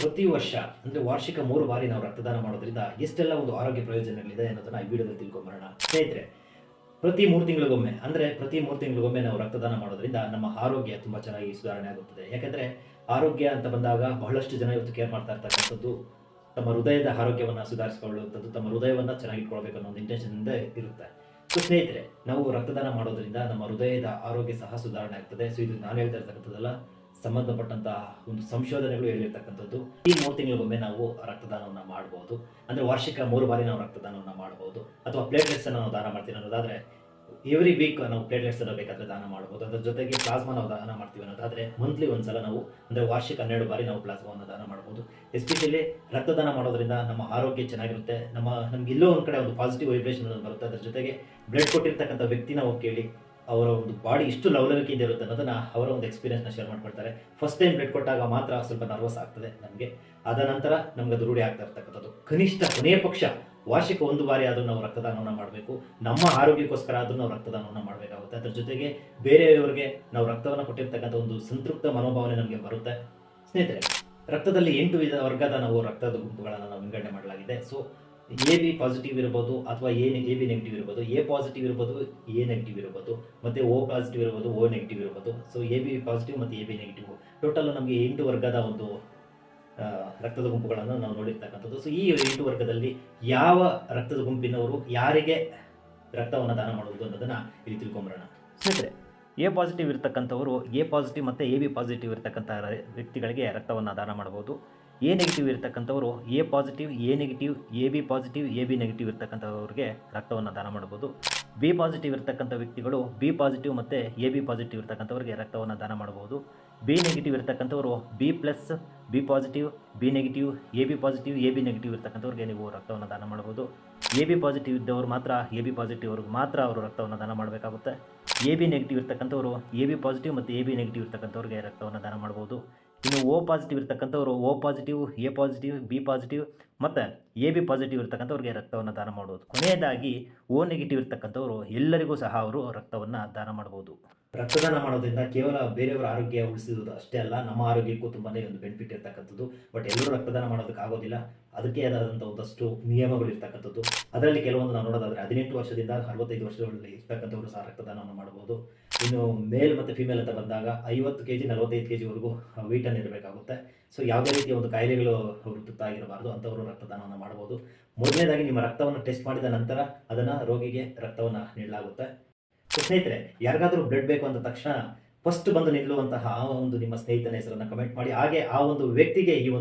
ಪ್ರತಿ ವರ್ಷ, ಅಂದರೆ ವಾರ್ಷಿಕ ಮೂರು ಬಾರಿ ನಾವು ರಕ್ತದಾನ ಮಾಡೋದ್ರಿಂದ ಎಷ್ಟೆಲ್ಲ ಒಂದು ಆರೋಗ್ಯ ಪ್ರಯೋಜನಗಳಿದೆ ಅನ್ನೋದನ್ನ ಈ ವಿಡಿಯೋದಲ್ಲಿ ತಿಳ್ಕೊಂಬರೋಣ. ಸ್ನೇಹಿತರೆ, ಪ್ರತಿ ಮೂರು ತಿಂಗಳಿಗೊಮ್ಮೆ, ಅಂದರೆ ಪ್ರತಿ ಮೂರು ತಿಂಗಳಿಗೊಮ್ಮೆ ನಾವು ರಕ್ತದಾನ ಮಾಡೋದ್ರಿಂದ ನಮ್ಮ ಆರೋಗ್ಯ ತುಂಬ ಚೆನ್ನಾಗಿ ಸುಧಾರಣೆ ಆಗುತ್ತದೆ. ಯಾಕಂದ್ರೆ ಆರೋಗ್ಯ ಅಂತ ಬಂದಾಗ ಬಹಳಷ್ಟು ಜನ ಇವತ್ತು ಕೇರ್ ಮಾಡ್ತಾ ಇರ್ತಕ್ಕಂಥದ್ದು ತಮ್ಮ ಹೃದಯದ ಆರೋಗ್ಯವನ್ನು ಸುಧಾರಿಸಿಕೊಳ್ಳುವಂಥದ್ದು, ತಮ್ಮ ಹೃದಯವನ್ನು ಚೆನ್ನಾಗಿ ಇಟ್ಕೊಳ್ಬೇಕು ಅನ್ನೋ ಒಂದು ಇದೆ ಇರುತ್ತೆ. ಸೊ ಸ್ನೇಹಿತರೆ, ನಾವು ರಕ್ತದಾನ ಮಾಡೋದ್ರಿಂದ ನಮ್ಮ ಹೃದಯದ ಆರೋಗ್ಯ ಸಹ ಸುಧಾರಣೆ ಆಗ್ತದೆ. ಸೊ ಇದು ನಾನು ಹೇಳ್ತಾ ಇರ್ತಕ್ಕಂಥದ್ದಲ್ಲ ಸಂಬಂಧಪಟ್ಟಂತಹ ಒಂದು ಸಂಶೋಧನೆಗಳು ಹೇಳಿರ್ತಕ್ಕಂಥದ್ದು. ಈ ಮೂರು ತಿಂಗಳಿಗೊಮ್ಮೆ ನಾವು ರಕ್ತದಾನವನ್ನು ಮಾಡಬಹುದು ಅಂದರೆ ವಾರ್ಷಿಕ ಮೂರು ಬಾರಿ ನಾವು ರಕ್ತದಾನವನ್ನು ಮಾಡಬಹುದು ಅಥವಾ ಪ್ಲೇಟ್ಲೆಟ್ಸ್ ಅನ್ನು ನಾವು ದಾನ ಮಾಡ್ತೀನಿ ಅನ್ನೋದಾದ್ರೆ ಎವ್ರಿ ವೀಕ್ ನಾವು ಪ್ಲೇಟ್ಲೆಟ್ಸ್ ಅನ್ನು ಬೇಕಾದ್ರೆ ದಾನ ಮಾಡಬಹುದು ಅದ್ರ ಜೊತೆಗೆ ಪ್ಲಾಸ್ಮಾ ನಾವು ದಾನ ಮಾಡ್ತೀವಿ ಅನ್ನೋದಾದ್ರೆ ಮಂತ್ಲಿ ಒಂದ್ಸಲ ನಾವು, ಅಂದರೆ ವಾರ್ಷಿಕ ಹನ್ನೆರಡು ಬಾರಿ ನಾವು ಪ್ಲಾಸ್ಮಾವನ್ನು ದಾನ ಮಾಡಬಹುದು ಎಸ್ಪೆಷಲಿ ರಕ್ತದಾನ ಮಾಡೋದ್ರಿಂದ ನಮ್ಮ ಆರೋಗ್ಯ ಚೆನ್ನಾಗಿರುತ್ತೆ. ನಮ್ಮ, ನಮ್ಗೆ ಇಲ್ಲೋ ಒಂದು ಕಡೆ ಒಂದು ಪಾಸಿಟಿವ್ ವೈಬ್ರೇಷನ್ ಬರುತ್ತೆ. ಅದರ ಜೊತೆಗೆ ಬ್ಲಡ್ ಕೊಟ್ಟಿರ್ತಕ್ಕಂಥ ವ್ಯಕ್ತಿನ ನಾವು ಕೇಳಿ ಅವರ ಒಂದು ಬಾಡಿ ಇಷ್ಟು ಲವಲವಿಕೆಯಿಂದ ಇರುತ್ತೆ ಅನ್ನೋದನ್ನ ಅವರ ಒಂದು ಎಕ್ಸ್ಪೀರಿಯನ್ಸ್ನ ಶೇರ್ ಮಾಡ್ಕೊಳ್ತಾರೆ. ಫಸ್ಟ್ ಟೈಮ್ ಬ್ಲಡ್ ಕೊಟ್ಟಾಗ ಮಾತ್ರ ಸ್ವಲ್ಪ ನರ್ವಸ್ ಆಗ್ತದೆ ನಮಗೆ. ಅದ ನಂತರ ನಮ್ಗೆ ಅದು ರೂಢಿ ಆಗ್ತಾ ಇರ್ತಕ್ಕಂಥದ್ದು. ಕನಿಷ್ಠ ಕೊನೆಯ ಪಕ್ಷ ವಾರ್ಷಿಕ ಒಂದು ಬಾರಿ ಆದರೂ ನಾವು ರಕ್ತದಾನವನ್ನು ಮಾಡಬೇಕು. ನಮ್ಮ ಆರೋಗ್ಯಕ್ಕೋಸ್ಕರ ಆದರೂ ನಾವು ರಕ್ತದಾನವನ್ನು ಮಾಡಬೇಕಾಗುತ್ತೆ. ಅದ್ರ ಜೊತೆಗೆ ಬೇರೆಯವರಿಗೆ ನಾವು ರಕ್ತವನ್ನು ಕೊಟ್ಟಿರ್ತಕ್ಕಂಥ ಒಂದು ಸಂತೃಪ್ತ ಮನೋಭಾವನೆ ನಮಗೆ ಬರುತ್ತೆ. ಸ್ನೇಹಿತರೆ, ರಕ್ತದಲ್ಲಿ ಎಂಟು ವಿಧ ವರ್ಗದ ನಾವು ರಕ್ತದ ಗುಂಪುಗಳನ್ನು ನಾವು ವಿಂಗಡಣೆ ಮಾಡಲಾಗಿದೆ. ಸೊ ಎ ಬಿ ಪಾಸಿಟಿವ್ ಇರ್ಬೋದು ಅಥವಾ ಎ ಎ ಬಿ ನೆಗೆಟಿವ್ ಇರ್ಬೋದು. ಎ ಪಾಸಿಟಿವ್ ಇರ್ಬೋದು ಎ ನೆಗೆಟಿವ್ ಇರ್ಬೋದು. ಮತ್ತು ಓ ಪಾಸಿಟಿವ್ ಇರ್ಬೋದು ಓ ನೆಗೆಟಿವ್ ಇರ್ಬೋದು. ಸೊ ಎ ಬಿ ಪಾಸಿಟಿವ್ ಮತ್ತು ಎ ಬಿ ನೆಗೆಟಿವ್ ಟೋಟಲ್ ನಮಗೆ ಎಂಟು ವರ್ಗದ ಒಂದು ರಕ್ತದ ಗುಂಪುಗಳನ್ನು ನಾವು ನೋಡಿರ್ತಕ್ಕಂಥದ್ದು. ಸೊ ಈ ಎಂಟು ವರ್ಗದಲ್ಲಿ ಯಾವ ರಕ್ತದ ಗುಂಪಿನವರು ಯಾರಿಗೆ ರಕ್ತವನ್ನು ದಾನ ಮಾಡುವುದು ಅನ್ನೋದನ್ನು ಇಲ್ಲಿ ತಿಳ್ಕೊಂಬರೋಣ. ಸ್ನೇಹಿತರೆ ಎ ಪಾಸಿಟಿವ್ ಇರತಕ್ಕಂಥವರು ಎ ಪಾಸಿಟಿವ್ ಮತ್ತು ಎ ಬಿ ಪಾಸಿಟಿವ್ ಇರತಕ್ಕಂಥ ವ್ಯಕ್ತಿಗಳಿಗೆ ರಕ್ತವನ್ನು ದಾನ ಮಾಡಬಹುದು. A negative ಇರ್ತಕ್ಕಂಥವರು A positive A negative A B positive A B negative ಇರ್ತಕ್ಕಂಥವ್ರಿಗೆ ರಕ್ತವನ್ನು ದಾನ ಮಾಡ್ಬೋದು ಬಿ ಪಾಸಿಟಿವ್ ಇರ್ತಕ್ಕಂಥ ವ್ಯಕ್ತಿಗಳು ಬಿ ಪಾಸಿಟಿವ್ ಮತ್ತು ಎ ಬಿ ಪಾಸಿಟಿವ್ ಇರ್ತಕ್ಕಂಥವ್ರಿಗೆ ರಕ್ತವನ್ನು ದಾನ ಮಾಡ್ಬೋದು B negative ಇರ್ತಕ್ಕಂಥವರು B plus B positive B negative A B positive A B negative ಇರ್ತಕ್ಕಂಥವ್ರಿಗೆ ನೀವು ರಕ್ತವನ್ನು ದಾನ ಮಾಡ್ಬೋದು ಎ ಬಿ ಪಾಸಿಟಿವ್ ಇದ್ದವರು ಮಾತ್ರ ಎ ಬಿ ಪಾಸಿಟಿವ್ ಅವ್ರಿಗೆ ಮಾತ್ರ ಅವರು ರಕ್ತವನ್ನು ದಾನ ಮಾಡಬೇಕಾಗುತ್ತೆ ಎ ಬಿ ನೆಗೆಟಿವ್ ಇರ್ತಕ್ಕಂಥವ್ರು ಎ ಬಿ ಪಾಸಿಟಿವ್ ಮತ್ತು ಎ ಬಿ ನೆಗೆಟಿವ್ ಇರ್ತಕ್ಕಂಥವ್ರಿಗೆ ರಕ್ತವನ್ನು ದಾನ ಮಾಡ್ಬೋದು ಇನ್ನು ಓ ಪಾಸಿಟಿವ್ ಇರ್ತಕ್ಕಂಥವ್ರು O positive A positive B positive ಮತ್ತು ಎ ಬಿ ಪಾಸಿಟಿವ್ ಇರ್ತಕ್ಕಂಥವ್ರಿಗೆ ರಕ್ತವನ್ನು ದಾನ ಮಾಡುವುದು ಕೊನೆಯದಾಗಿ ಓ ನೆಗೆಟಿವ್ ಇರ್ತಕ್ಕಂಥವ್ರು ಎಲ್ಲರಿಗೂ ಸಹ ಅವರು ರಕ್ತವನ್ನು ದಾನ ಮಾಡ್ಬೋದು. ರಕ್ತದಾನ ಮಾಡೋದ್ರಿಂದ ಕೇವಲ ಬೇರೆಯವರ ಆರೋಗ್ಯ ಉಳಿಸುವುದು ಅಷ್ಟೇ ಅಲ್ಲ, ನಮ್ಮ ಆರೋಗ್ಯಕ್ಕೂ ತುಂಬಾ ಒಂದು ಬೆನಿಫಿಟ್ ಇರ್ತಕ್ಕಂಥದ್ದು. ಬಟ್ ಎಲ್ಲರೂ ರಕ್ತದಾನ ಮಾಡೋದಕ್ಕೆ ಆಗೋದಿಲ್ಲ. ಅದಕ್ಕೆ ಆದಂಥ ಒಂದಷ್ಟು ನಿಯಮಗಳು ಇರ್ತಕ್ಕಂಥದ್ದು. ಅದರಲ್ಲಿ ಕೆಲವೊಂದು ನಾವು ನೋಡೋದಾದ್ರೆ ಹದಿನೆಂಟು ವರ್ಷದಿಂದ ಅರವತ್ತೈದು ವರ್ಷಗಳಲ್ಲಿ ಇರ್ತಕ್ಕಂಥವರು ಸಹ ರಕ್ತದಾನವನ್ನು ಮಾಡಬಹುದು. ಇನ್ನು ಮೇಲ್ ಮತ್ತು ಫಿಮೇಲ್ ಅಂತ ಬಂದಾಗ ಐವತ್ತು ಕೆ ಜಿ ನಲವತ್ತೈದು ಕೆ ಜಿವರೆಗೂ ವೆಯ್ಟನ್ನು ಇರಬೇಕಾಗುತ್ತೆ. ಸೊ ಯಾವುದೇ ರೀತಿಯ ಒಂದು ಕಾಯಿಲೆಗಳು ತುತ್ತಾಗಿರಬಾರ್ದು ಅಂಥವರು ರಕ್ತದಾನವನ್ನು ಮಾಡಬಹುದು. ಮೊದಲನೇದಾಗಿ ನಿಮ್ಮ ರಕ್ತವನ್ನು ಟೆಸ್ಟ್ ಮಾಡಿದ ನಂತರ ಅದನ್ನು ರೋಗಿಗೆ ರಕ್ತವನ್ನು ನೀಡಲಾಗುತ್ತೆ. ಸ್ನೇಹಿತರೆ, ಯಾರಿಗಾದರೂ ಬ್ಲಡ್ ಬೇಕು ಅಂದ ತಕ್ಷಣ ಫಸ್ಟ್ ಬಂದು ನಿಲ್ಲುವಂತಹ ಆ ಒಂದು ನಿಮ್ಮ ಸ್ನೇಹಿತನ ಹೆಸರನ್ನು ಕಮೆಂಟ್ ಮಾಡಿ. ಹಾಗೆ ಆ ಒಂದು ವ್ಯಕ್ತಿಗೆ ಈ ಒಂದು